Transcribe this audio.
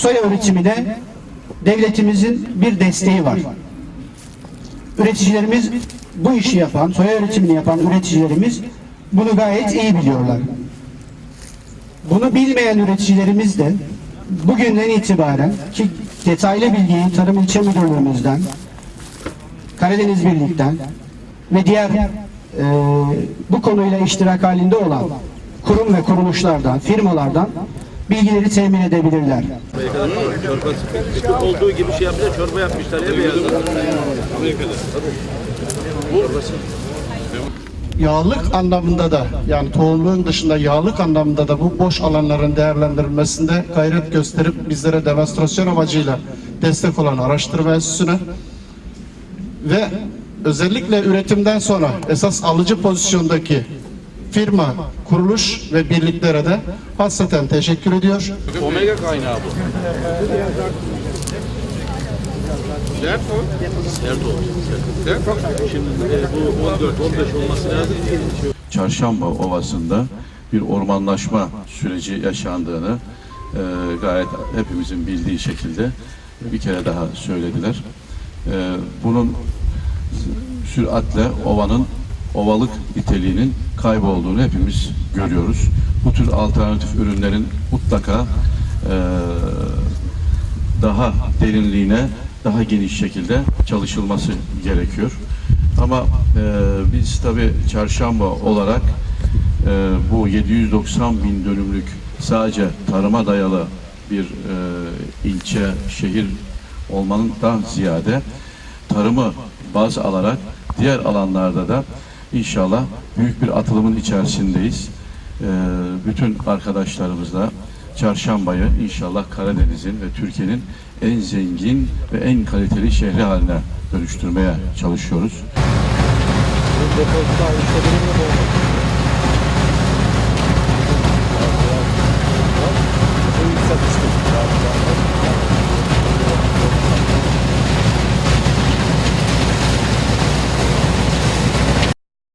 soya üretimine devletimizin bir desteği var. Üreticilerimiz bu işi yapan, soya üretimini yapan üreticilerimiz bunu gayet iyi biliyorlar. Bunu bilmeyen üreticilerimiz de bugünden itibaren ki detaylı bilgiyi Tarım İlçe Müdürlüğümüzden, Karadeniz Birlik'ten ve diğer e, bu konuyla iştirak halinde olan kurum ve kuruluşlardan, firmalardan bilgileri temin edebilirler. Çorbası. Olduğu gibi şey yapmışlar, çorba yapmışlar ya beyazlar. Çorbası. yağlık anlamında da yani tohumluğun dışında yağlık anlamında da bu boş alanların değerlendirilmesinde gayret gösterip bizlere demonstrasyon amacıyla destek olan araştırma enstitüsüne ve özellikle üretimden sonra esas alıcı pozisyondaki firma, kuruluş ve birliklere de hasreten teşekkür ediyor. Omega kaynağı bu. Sert o. Sert o. Şimdi e, bu 14-15 olması lazım. Çarşamba Ovası'nda bir ormanlaşma süreci yaşandığını e, gayet hepimizin bildiği şekilde bir kere daha söylediler. E, bunun süratle ovanın ovalık niteliğinin kaybolduğunu hepimiz görüyoruz. Bu tür alternatif ürünlerin mutlaka e, daha derinliğine, daha geniş şekilde çalışılması gerekiyor. Ama e, biz tabi çarşamba olarak e, bu 790 bin dönümlük sadece tarıma dayalı bir e, ilçe, şehir olmanından ziyade tarımı baz alarak diğer alanlarda da inşallah büyük bir atılımın içerisindeyiz. E, bütün arkadaşlarımızla Çarşambayı inşallah Karadeniz'in ve Türkiye'nin en zengin ve en kaliteli şehri haline dönüştürmeye çalışıyoruz.